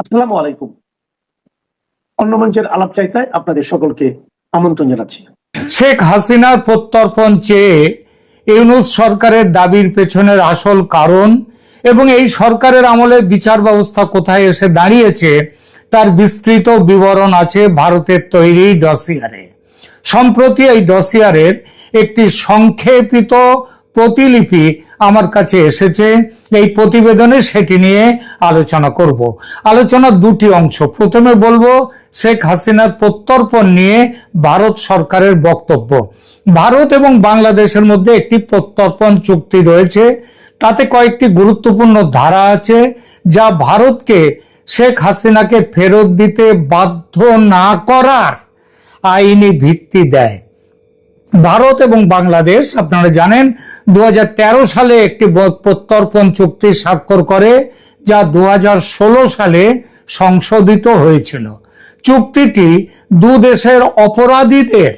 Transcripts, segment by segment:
আসসালামু আলাইকুম। অন্য মঞ্চের আলাপ চাইতায় আপনাদের সকলকে আমন্ত্রণ জানাচ্ছি। শেখ হাসিনার প্রত্যর্পণ চেয়ে ইউনুস সরকারের দাবির পেছনের আসল কারণ এবং এই সরকারের আমলে বিচার ব্যবস্থা কোথায় এসে দাঁড়িয়েছে, তার বিস্তৃত বিবরণ আছে ভারতের তৈরি ডসিয়ারে সম্প্রতি এই ডসিয়ারের একটি সংক্ষেপিত প্রতিলিপি আমার কাছে এসেছে। এই প্রতিবেদনে সেটি নিয়ে আলোচনা করব। আলোচনার দুটি অংশ। প্রথমে বলব, শেখ হাসিনার প্রত্যর্পণ নিয়ে ভারত সরকারের বক্তব্য। ভারত এবং বাংলাদেশের মধ্যে একটি প্রত্যর্পণ চুক্তি রয়েছে। তাতে কয়েকটি গুরুত্বপূর্ণ ধারা আছে, যা ভারতকে শেখ হাসিনাকে ফেরত দিতে বাধ্য না করার আইনি ভিত্তি দেয়। ভারত এবং বাংলাদেশ, আপনারা জানেন দু হাজার তেরো সালে একটি প্রত্যর্পণ চুক্তি স্বাক্ষর করে, যা দু সালে সংশোধিত হয়েছিল। চুক্তিটি দু দেশের অপরাধীদের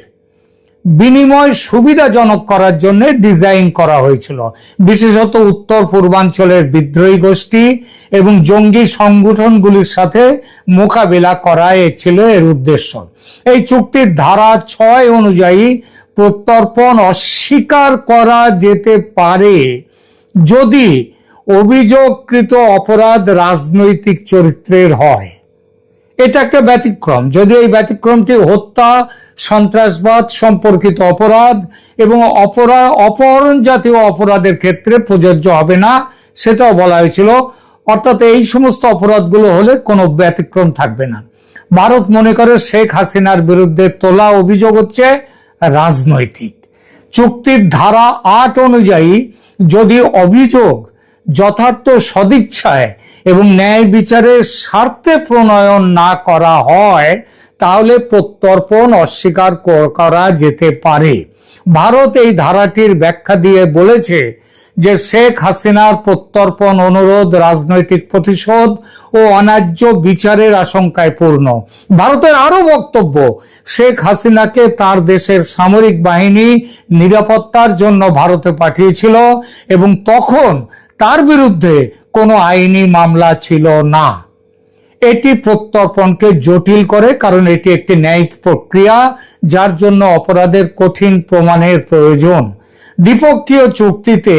বিনিময় সুবিধাজনক করার জন্য ডিজাইন করা হয়েছিল। বিশেষত উত্তর পূর্বাঞ্চলের বিদ্রোহী গোষ্ঠী এবং জঙ্গি সংগঠনগুলির সাথে মোকাবিলা করা ছিল এর উদ্দেশ্য। এই চুক্তির ধারা ছয় অনুযায়ী প্রত্যর্পণ অস্বীকার করা যেতে পারে যদি অভিযোগকৃত অপরাধ রাজনৈতিক চরিত্রের হয়। এটা একটা ব্যতিক্রম। যদি এই ব্যতিক্রমটি হত্যা, সন্ত্রাসবাদ, সম্পর্কিত অপরাধ এবং অপরাধ অপহরণ জাতীয় অপরাধের ক্ষেত্রে প্রযোজ্য হবে না, সেটাও বলা হয়েছিল। অর্থাৎ এই সমস্ত অপরাধগুলো হলে কোনো ব্যতিক্রম থাকবে না। ভারত মনে করে শেখ হাসিনার বিরুদ্ধে তোলা অভিযোগ হচ্ছে রাজনৈতিক। চুক্তির ধারা আট অনুযায়ী যদি অভিযোগ যথার্থ সদিচ্ছায় এবং ন্যায় বিচারের স্বার্থে প্রণয়ন না করা হয়, তাহলে প্রত্যর্পণ অস্বীকার করা যেতে পারে। ভারত এই ধারাটির ব্যাখ্যা দিয়ে বলেছে যে শেখ হাসিনার প্রত্যর্পণ অনুরোধ, রাজনৈতিক প্রতিশোধ ও অন্যায্য বিচারের আশঙ্কায় পূর্ণ। ভারতের আরও বক্তব্য, শেখ হাসিনাকে তার দেশের সামরিক বাহিনী নিরাপত্তার জন্য ভারতে পাঠিয়েছিল এবং তখন তার বিরুদ্ধে কোনো আইনি মামলা ছিল না। এটি প্রত্যর্পণকে জটিল করে কারণ এটি একটি ন্যায়িক প্রক্রিয়া, যার জন্য অপরাধের কঠিন প্রমাণের প্রয়োজন। দ্বিপক্ষীয় চুক্তিতে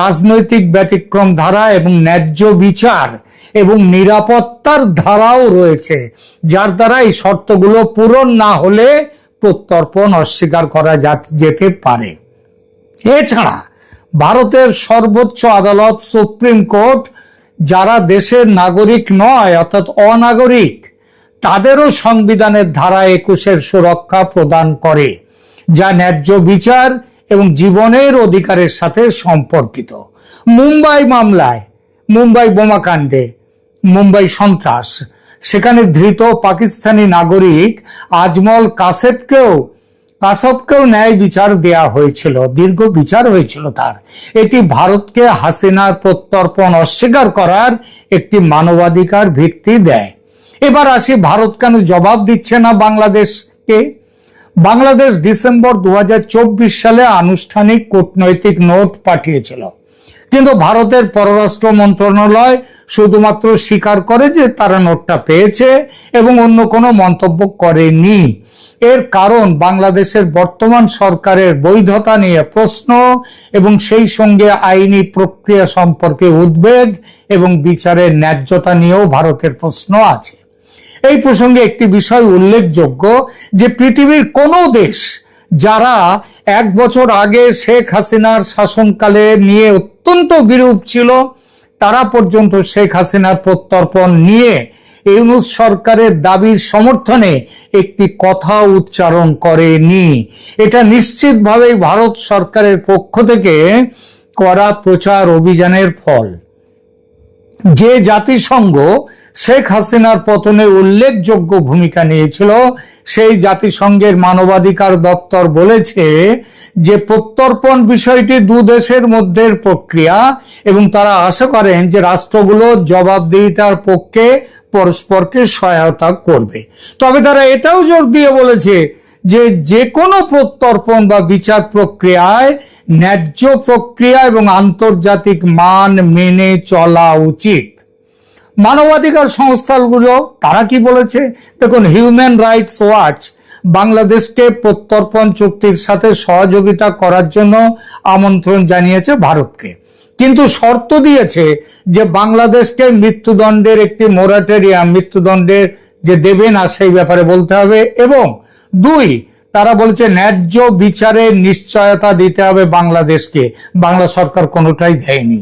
রাজনৈতিক ব্যতিক্রম ধারা এবং ন্যায্য বিচার এবং নিরাপত্তার ধারাও রয়েছে, যার দ্বারা এই শর্তগুলো পূরণ না হলে প্রত্যর্পণ অস্বীকার করা যেতে পারে। এছাড়া ভারতের সর্বোচ্চ আদালত সুপ্রিম কোর্ট, যারা দেশের নাগরিক নয় অর্থাৎ অনাগরিক, তাদেরও সংবিধানের ধারা একুশের সুরক্ষা প্রদান করে, যা ন্যায্য বিচার এবং জীবনের অধিকারের সাথে সম্পর্কিত। মুম্বাই মামলায়, মুম্বাই বোমাকাণ্ডে, মুম্বাই সন্ত্রাস। সেখানে ধৃত পাকিস্তানি নাগরিক আজমল কাসেবকেও, কাসবকেও ন্যায় বিচার দেয়া হয়েছিল, দীর্ঘ বিচার হয়েছিল তার। এটি ভারতকে হাসিনার প্রত্যর্পণ অস্বীকার করার একটি মানবাধিকার ভিত্তি দেয়। এবার আসি ভারত কেন জবাব দিচ্ছে না বাংলাদেশকে? বাংলাদেশ ডিসেম্বর দু হাজার চব্বিশ সালে আনুষ্ঠানিক কূটনৈতিক নোট পাঠিয়েছিল। কিন্তু ভারতের পররাষ্ট্র মন্ত্রণালয় শুধুমাত্র স্বীকার করে যে তারা নোটটা পেয়েছে এবং অন্য কোনো মন্তব্য করেনি। এর কারণ বাংলাদেশের বর্তমান সরকারের বৈধতা নিয়ে প্রশ্ন এবং সেই সঙ্গে আইনি প্রক্রিয়া সম্পর্কে উদ্বেগ এবং বিচারের ন্যায্যতা নিয়েও ভারতের প্রশ্ন আছে। এই প্রসঙ্গে একটি বিষয় উল্লেখযোগ্য যে পৃথিবীর কোনো দেশ যারা এক বছর আগে শেখ হাসিনার শাসনকালে নিয়ে অত্যন্ত বিরূপ ছিল, তারা পর্যন্ত শেখ হাসিনার প্রত্যর্পণ নিয়ে ইউনুস সরকারের দাবির সমর্থনে একটি কথা উচ্চারণ করেনি। এটা নিশ্চিতভাবেই ভারত সরকারের পক্ষ থেকে করা প্রচার অভিযানের ফল। যে জাতিসংঘ শেখ হাসিনার পতনে উল্লেখযোগ্য ভূমিকা নিয়েছিল। সেই জাতিসংঘের মানবাধিকার দপ্তর বলেছে যে, প্রত্যর্পণ বিষয়টি দু দেশের মধ্যের প্রক্রিয়া এবং তারা আশা করেন যে, রাষ্ট্রগুলো জবাবদিহিতার পক্ষে পরস্পরকে সহায়তা করবে। তবে তারা এটাও জোর দিয়ে বলেছে যে যে কোনো প্রত্যর্পণ বা বিচার প্রক্রিয়ায় ন্যায্য প্রক্রিয়া এবং আন্তর্জাতিক মান মেনে চলা উচিত। মানবাধিকার সংস্থাগুলো, তারা কি বলেছে? দেখুন হিউম্যান রাইটস ওয়াচ বাংলাদেশকে প্রত্যর্পণ চুক্তির সাথে সহযোগিতা করার জন্য আমন্ত্রণ জানিয়েছে ভারতকে। কিন্তু শর্ত দিয়েছে যে বাংলাদেশকে মৃত্যুদণ্ডের একটি মোরাটেরিয়াম মৃত্যুদণ্ডের যে দেবে না সেই ব্যাপারে বলতে হবে। এবং দুই, তারা বলছে ন্যায্য বিচারের নিশ্চয়তা দিতে হবে বাংলাদেশকে। বাংলা সরকার কোনোটাই দেয়নি।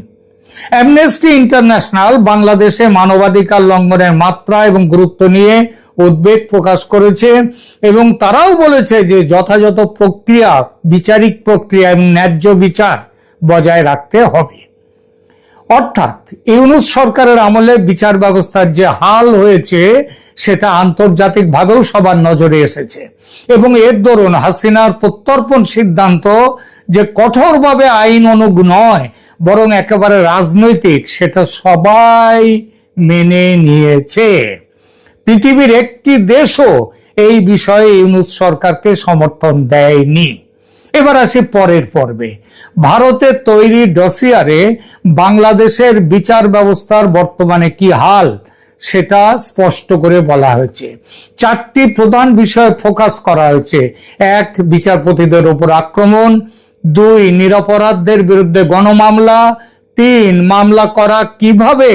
অ্যামনেস্টি ইন্টারন্যাশনাল বাংলাদেশে মানবাধিকার লঙ্ঘনের মাত্রা এবং গুরুত্ব নিয়ে উদ্বেগ প্রকাশ করেছে এবং তারাও বলেছে যে যথাযথ প্রক্রিয়া, বিচারিক প্রক্রিয়া এবং ন্যায্য বিচার বজায় রাখতে হবে। অর্থাৎ ইউনুস সরকারের আমলে বিচার ব্যবস্থার যে হাল হয়েছে, সেটা আন্তর্জাতিকভাবেও সবার নজরে এসেছে। এবং এর দরুন হাসিনার প্রত্যর্পণ সিদ্ধান্ত যে কঠোরভাবে আইন অনুগ নয়, বরং একেবারে রাজনৈতিক, সেটা সবাই মেনে নিয়েছে। পৃথিবীর একটি দেশও এই বিষয়ে ইউনুস সরকারকে সমর্থন দেয়নি। এবার আসি পরের পর্বে। ভারতের তৈরি ডসিয়ারে বাংলাদেশের বিচার ব্যবস্থার বর্তমানে কি হাল, সেটা স্পষ্ট করে বলা হয়েছে। চারটি প্রধান বিষয়ে ফোকাস করা হয়েছে। এক, বিচারপতিদের উপর আক্রমণ। দুই, নিরপরাধদের বিরুদ্ধে গণমামলা। তিন, মামলা করা কীভাবে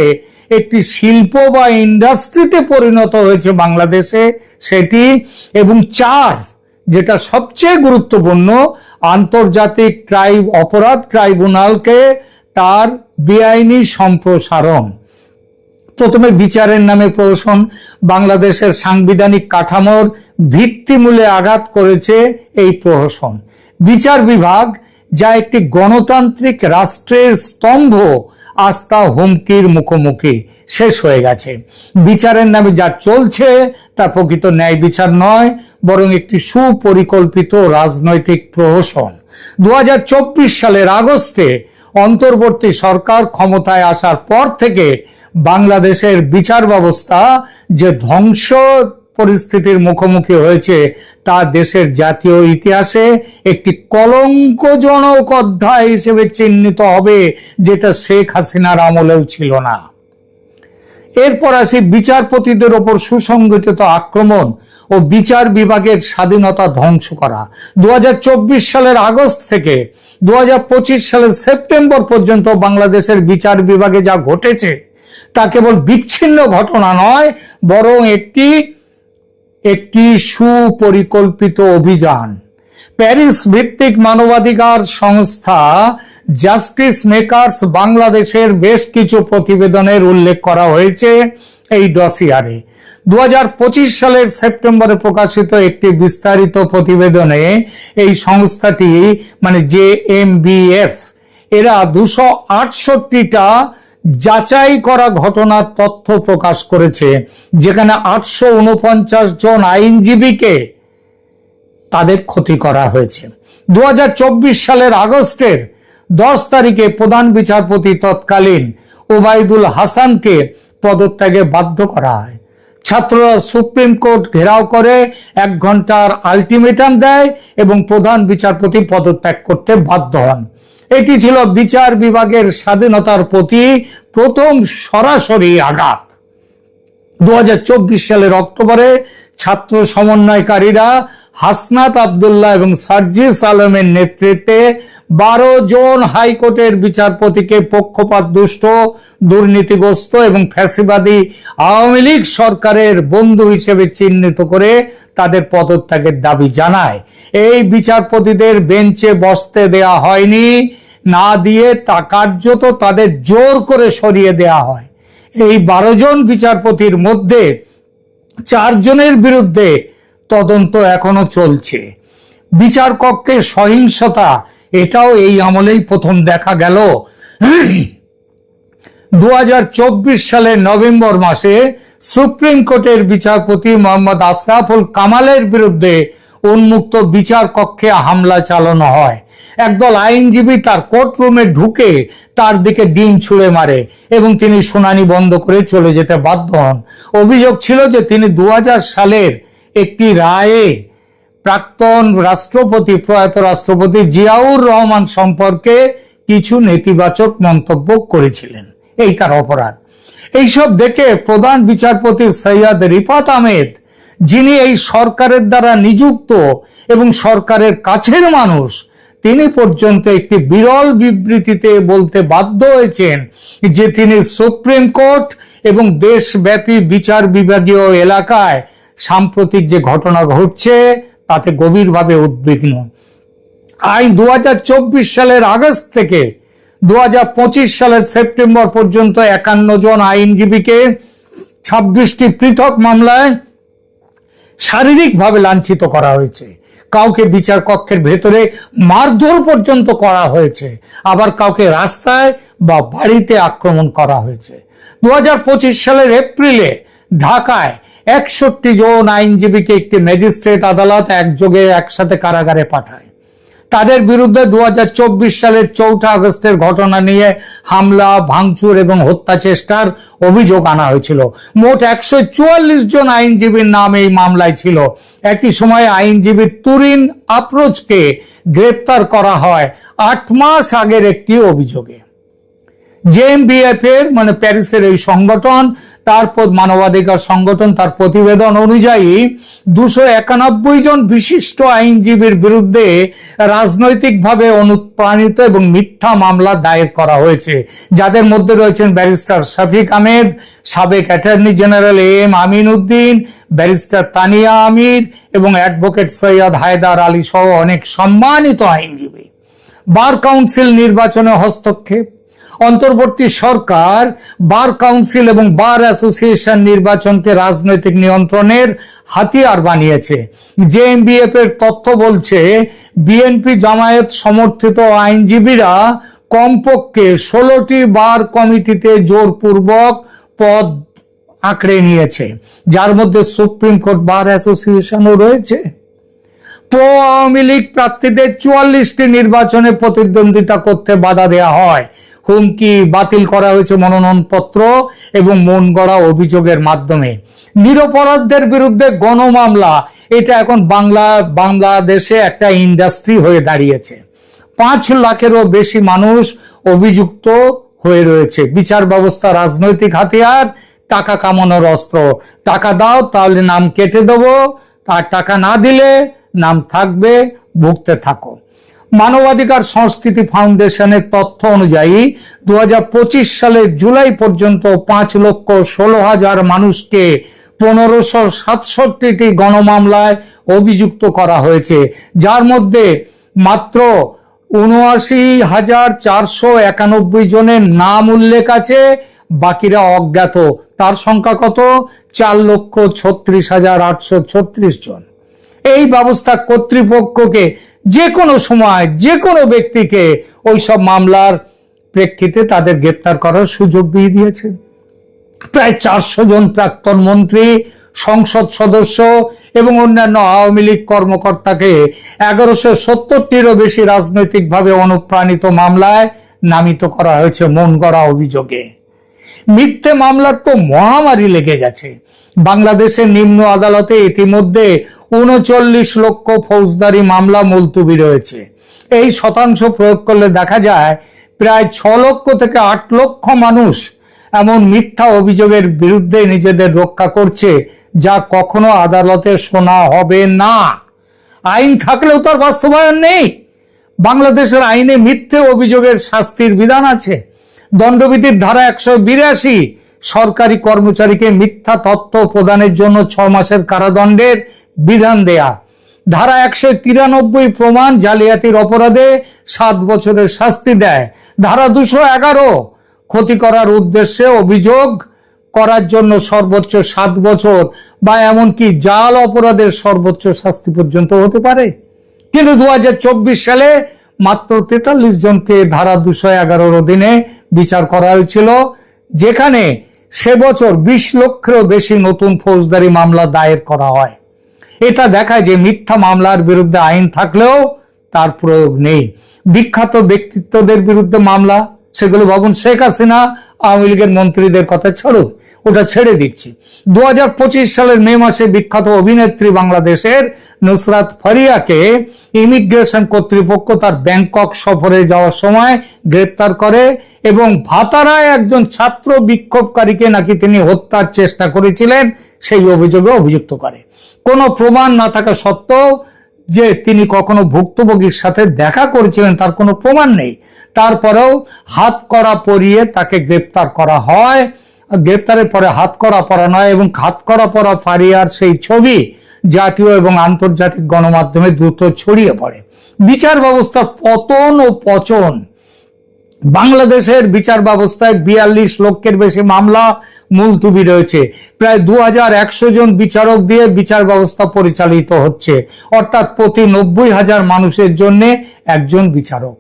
একটি শিল্প বা ইন্ডাস্ট্রিতে পরিণত হয়েছে বাংলাদেশে, সেটি। এবং চার যেটা সবচেয়ে গুরুত্বপূর্ণ, আন্তর্জাতিক ট্রাইব অপরাধ ট্রাইব্যুনালকে তার বেআইনি সম্প্রসারণ। প্রথমে বিচারের নামে প্রহসন, বাংলাদেশের সাংবিধানিক কাঠামোর ভিত্তিমূলে আঘাত করেছে এই প্রহসন। বিচার বিভাগ, যা একটি গণতান্ত্রিক রাষ্ট্রের স্তম্ভ আস্থা হুমকির মুখোমুখি শেষ হয়ে গেছে। বিচারের নামে যা চলছে, তা প্রকৃত ন্যায় বিচার নয়, বরং একটি সুপরিকল্পিত রাজনৈতিক প্রহসন। দু হাজার চব্বিশ সালের আগস্টে অন্তর্বর্তী সরকার ক্ষমতায় আসার পর থেকে বাংলাদেশের বিচার ব্যবস্থা যে ধ্বংস পরিস্থিতির মুখোমুখি হয়েছে তা দেশের জাতীয় ইতিহাসে একটি কলঙ্কজনক অধ্যায় হিসেবে চিহ্নিত হবে, যেটা শেখ হাসিনার আমলেও ছিল না। এরপর আসি বিচারপতিদের ওপর সুসংগঠিত আক্রমণ ও বিচার বিভাগের স্বাধীনতা ধ্বংস করা। দু হাজার চব্বিশ সালের আগস্ট থেকে দু সালের সেপ্টেম্বর পর্যন্ত বাংলাদেশের বিচার বিভাগে যা ঘটেছে, তা কেবল বিচ্ছিন্ন ঘটনা নয়, বরং একটি একটি সুপরিকল্পিত অভিযান। প্যারিস ভিত্তিক মানবাধিকার সংস্থা জাস্টিস মেকার্স বাংলাদেশের বেশ কিছু প্রতিবেদনের উল্লেখ করা হয়েছে এই ডসিয়ারে। দু হাজার পঁচিশ সালের সেপ্টেম্বরে প্রকাশিত একটি বিস্তারিত প্রতিবেদনে এই সংস্থাটি মানে জে এম বি এফ, এরা দুশো আটষট্টিটা যাচাই করা ঘটনার তথ্য প্রকাশ করেছে, যেখানে আটশো উনপঞ্চাশ জন আইনজীবীকে তাদের ক্ষতি করা হয়েছে। দু হাজার চব্বিশ সালের আগস্টের দশ তারিখে প্রধান বিচারপতি তৎকালীন ওবায়দুল হাসানকে পদত্যাগে বাধ্য করা হয়। ছাত্ররা সুপ্রিম কোর্ট ঘেরাও করে, এক ঘণ্টার আলটিমেটাম দেয় এবং প্রধান বিচারপতি পদত্যাগ করতে বাধ্য হন। এটি ছিল বিচার বিভাগের স্বাধীনতার প্রতি প্রথম সরাসরি আঘাত। দু হাজার চব্বিশ সালের অক্টোবরে ছাত্র সমন্বয়কারীরা হাসনাত আবদুল্লাহ এবং সার্জিস আলমের নেতৃত্বে বারো জন হাইকোর্টের বিচারপতিকে পক্ষপাত দুষ্ট, দুর্নীতিগ্রস্ত এবং ফ্যাসিবাদী আওয়ামী লীগ সরকারের বন্ধু হিসেবে চিহ্নিত করে তাদের পদত্যাগের দাবি জানায়। এই বিচারপতিদের বেঞ্চে বসতে দেয়া হয়নি, না দিয়ে তা কার্যত তাদের জোর করে সরিয়ে দেয়া হয়। এই বারো জন বিচারপতির মধ্যে চারজনের বিরুদ্ধে তদন্ত এখনও চলছে। বিচার কক্ষে সহিংসতা, এটাও এই আমলেই প্রথম দেখা গেল। দু হাজার চব্বিশ সালের নভেম্বর মাসে সুপ্রিম কোর্টের বিচারপতি মোহাম্মদ আশরাফুল কামালের বিরুদ্ধে উন্মুক্ত বিচার কক্ষে হামলা চালানো হয়। একদল আইনজীবী তার কোর্টরুমে ঢুকে তার দিকে ডিম ছুঁড়ে মারে এবং তিনি শুনানি বন্ধ করে চলে যেতে বাধ্য হন। অভিযোগ ছিল যে তিনি দু হাজার সালের একটি রায়ে প্রাক্তন রাষ্ট্রপতি, প্রয়াত রাষ্ট্রপতি জিয়াউর রহমান সম্পর্কে কিছু নেতিবাচক মন্তব্য করেছিলেন। এই তার অপরাধ। এইসব দেখে প্রধান বিচারপতি সৈয়দ রিফাত আহমেদ, যিনি এই সরকারের দ্বারা নিযুক্ত এবং সরকারের কাছের মানুষ তিনি পর্যন্ত একটি বিরল বিবৃতিতে বলতে বাধ্য হয়েছেন যে তিনি সুপ্রিম কোর্ট এবং দেশব্যাপী বিচার বিভাগীয় এলাকায় সাম্প্রতিক যে ঘটনা ঘটছে, তাতে গভীরভাবে উদ্বিগ্ন। আইন দু হাজার চব্বিশ সালের আগস্ট থেকে দু হাজার পঁচিশ সালের সেপ্টেম্বর পর্যন্ত একান্ন জন আইনজীবীকে ছাব্বিশটি পৃথক মামলায় শারীরিকভাবে লাঞ্ছিত করা হয়েছে। কাউকে বিচার কক্ষের ভেতরে মারধর পর্যন্ত করা হয়েছে। আবার কাউকে রাস্তায় বা বাড়িতে আক্রমণ করা হয়েছে। দু হাজার পঁচিশ সালের এপ্রিলে ঢাকায় একষট্টি জন আইনজীবীকে একটি ম্যাজিস্ট্রেট আদালত একযোগে একসাথে কারাগারে পাঠায়। তাদের বিরুদ্ধে দু হাজার চব্বিশ সালের চৌঠা আগস্টের ঘটনা নিয়ে হামলা, ভাঙচুর এবং হত্যা চেষ্টার অভিযোগ আনা হয়েছিল। মোট একশো চুয়াল্লিশ জন আইনজীবীর নাম এই মামলায় ছিল। একই সময় আইনজীবী তুরিন আপ্রোচকে গ্রেপ্তার করা হয় আট মাস আগের একটি অভিযোগে। জেএমবিএফ এর মানে প্যারিসের এই সংগঠন তারপর মানবাধিকার সংগঠন, তার প্রতিবেদন অনুযায়ী দুশো একানব্বই জন বিশিষ্ট আইনজীবীর বিরুদ্ধে রাজনৈতিকভাবে অনুপ্রাণিত এবং মিথ্যা মামলা দায়ের করা হয়েছে। যাদের মধ্যে রয়েছেন ব্যারিস্টার শফিক আহমেদ, সাবেক attorney general M Amin Uddin, barrister Tania Amir এবং অ্যাডভোকেট সৈয়দ হায়দার আলী সহ অনেক সম্মানিত আইনজীবী। বার কাউন্সিল নির্বাচনে হস্তক্ষেপ অন্তর্বর্তী সরকার, বার কাউন্সিল এবং বার অ্যাসোসিয়েশন নির্বাচনকে রাজনৈতিক নিয়ন্ত্রণের হাতিয়ার বানিয়েছে। জেএমবিএফ এর তথ্য বলছে, বিএনপি জামায়াত সমর্থিত আইনজীবীরা কমপক্ষে ষোলোটি বার কমিটিতে জোরপূর্বক পদ আঁকড়ে নিয়েছে, যার মধ্যে সুপ্রিম কোর্ট বার অ্যাসোসিয়েশনও রয়েছে। প্রো আওয়ামী লীগ প্রার্থীদের চুয়াল্লিশটি নির্বাচনে প্রতিদ্বন্দ্বিতা করতে বাধা দেওয়া হয়। হুমকি বাতিল করা হয়েছে মনোনয়নপত্র এবং মন গড়া অভিযোগের মাধ্যমে। নিরপরাধদের বিরুদ্ধে গণমামলা। এটা এখন বাংলা, বাংলাদেশে একটা ইন্ডাস্ট্রি হয়ে দাঁড়িয়েছে। পাঁচ লাখেরও বেশি মানুষ অভিযুক্ত হয়ে রয়েছে। বিচার ব্যবস্থা, রাজনৈতিক হাতিয়ার, টাকা কামানোর অস্ত্র। টাকা দাও, তাহলে নাম কেটে দেবো। আর টাকা না দিলে নাম থাকবে, ভুগতে থাকো। মানবাধিকার সংস্কৃতি ফাউন্ডেশনের তথ্য অনুযায়ী দু হাজার পঁচিশ সালের জুলাই পর্যন্ত পাঁচ লক্ষ ষোলো হাজার মানুষকে পনেরোশো সাতষট্টিটি গণমামলায় অভিযুক্ত করা হয়েছে, যার মধ্যে মাত্র উনআশি হাজার চারশো একানব্বই জনের নাম উল্লেখ আছে, বাকিরা অজ্ঞাত। তার সংখ্যা কত? চার লক্ষ ছত্রিশ হাজার আটশো ছত্রিশ জন। এই ব্যবস্থা কর্তৃপক্ষকে যে কোনো সময় যে কোনো ব্যক্তিকে ওই সব মামলার প্রেক্ষিতে তাদের গ্রেপ্তার করার সুযোগ দিয়ে দিয়েছে। প্রায় চারশো জন প্রাক্তন মন্ত্রী, সংসদ সদস্য এবং অন্যান্য আওয়ামী লীগ কর্মকর্তাকে এগারোশো সত্তরটিরও বেশি রাজনৈতিকভাবে অনুপ্রাণিত মামলায় নামিত করা হয়েছে মন গড়া অভিযোগে। মিথ্যে মামলার তো মহামারী লেগে গেছে। বাংলাদেশের নিম্ন আদালতে ইতিমধ্যে উনচল্লিশ লক্ষ ফৌজদারি মামলা মুলতুবি রয়েছে। এই শতাংশ প্রয়োগ করলে দেখা যায়, প্রায় ছ লক্ষ থেকে আট লক্ষ মানুষ এমন মিথ্যা অভিযোগের বিরুদ্ধে নিজেদের রক্ষা করছে, যা কখনো আদালতে শোনা হবে না। আইন থাকলেও তার বাস্তবায়ন নেই। বাংলাদেশের আইনে মিথ্যে অভিযোগের শাস্তির বিধান আছে। দণ্ডবিধির ধারা একশো বিরাশি। সরকারি কর্মচারীকে মিথ্যা তথ্য প্রদানের জন্য ছ মাসের কারাদণ্ডের বিধান দেয়া। ধারা একশো তিরানব্বই প্রমাণ জালিয়াতির অপরাধে সাত বছরের শাস্তি দেয়। ধারা দুশো এগারো, ক্ষতি করার উদ্দেশ্যে অভিযোগ করার জন্য সর্বোচ্চ সাত বছর বা এমনকি জাল অপরাধের সর্বোচ্চ শাস্তি পর্যন্ত হতে পারে। কিন্তু দু হাজার চব্বিশ সালে মাত্র তেতাল্লিশ জনকে ধারা দুশো এগারোর অধীনে বিচার করা হয়েছিল, যেখানে সে বছর বিশ লক্ষেরও বেশি নতুন ফৌজদারি মামলা দায়ের করা হয়। এটা দেখায় যে মিথ্যা মামলার বিরুদ্ধে আইন থাকলেও তার প্রয়োগ নেই। বিখ্যাত ব্যক্তিত্বদের বিরুদ্ধে মামলা সেগুলো ভাবুন, শেখ হাসিনা আওয়ামী লীগের মন্ত্রীদের কথা ছাড়ুন ওটা ছেড়ে দিচ্ছি। দুহাজার পঁচিশ সালের মে মাসে বিখ্যাত অভিনেত্রী বাংলাদেশের নুসরাত ফারিয়াকে ইমিগ্রেশন কর্তৃপক্ষ তার ব্যাংকক সফরে যাওয়ার সময় গ্রেপ্তার করে এবং ভাতারায় একজন ছাত্র বিক্ষোভকারীকে নাকি তিনি হত্যার চেষ্টা করেছিলেন, সেই অভিযোগে অভিযুক্ত করে। কোনো প্রমাণ না থাকা সত্ত্বেও যে তিনি কখনো ভুক্তভোগীর সাথে দেখা করেছিলেন, তার কোনো প্রমাণ নেই। তারপরেও হাত করা পরিয়ে তাকে গ্রেপ্তার করা হয়। গ্রেপ্তারের পরে হাত করা পরানো নয় এবং হাত করা পরা ফারিয়ার সেই ছবি জাতীয় এবং আন্তর্জাতিক গণমাধ্যমে দ্রুত ছড়িয়ে পড়ে। বিচার ব্যবস্থা পতন ও পচন বাংলাদেশের বিচার ব্যবস্থায় বিয়াল্লিশ লক্ষের বেশি মামলা মুলতুবি রয়েছে। প্রায় দু হাজার একশো জন বিচারক দিয়ে বিচার ব্যবস্থা পরিচালিত হচ্ছে। অর্থাৎ প্রতি নব্বই হাজার মানুষের জন্য একজন বিচারক।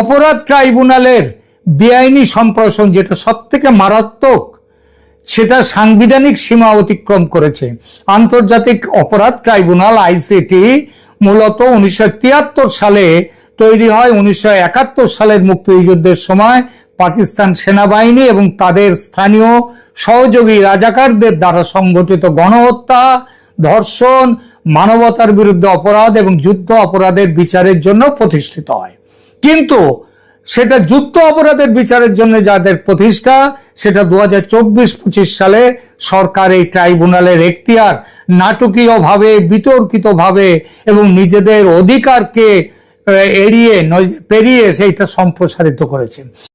অপরাধ ট্রাইব্যুনালের বেআইনি সম্প্রসারণ যেটা সব থেকে মারাত্মক, সেটা সাংবিধানিক সীমা অতিক্রম করেছে। আন্তর্জাতিক অপরাধ ট্রাইব্যুনাল, আইসিটি মূলত উনিশশো তিয়াত্তর সালে তৈরি হয়, উনিশশো সালের মুক্তিযুদ্ধের সময় পাকিস্তান সেনাবাহিনী এবং তাদের স্থানীয় সহযোগী রাজাকারদের দ্বারা সংগঠিত গণহত্যা, ধর্ষণ, মানবতার বিরুদ্ধে অপরাধ এবং যুদ্ধ অপরাধের বিচারের জন্য প্রতিষ্ঠিত হয়। কিন্তু সেটা যুদ্ধ অপরাধের বিচারের জন্য যাদের প্রতিষ্ঠা, সেটা দু হাজার সালে সরকার এই ট্রাইব্যুনালের এখতিয়ার নাটকীয়ভাবে, বিতর্কিতভাবে এবং নিজেদের অধিকারকে এড়িয়ে পেরিয়ে সেইটা সম্প্রসারিত করেছে।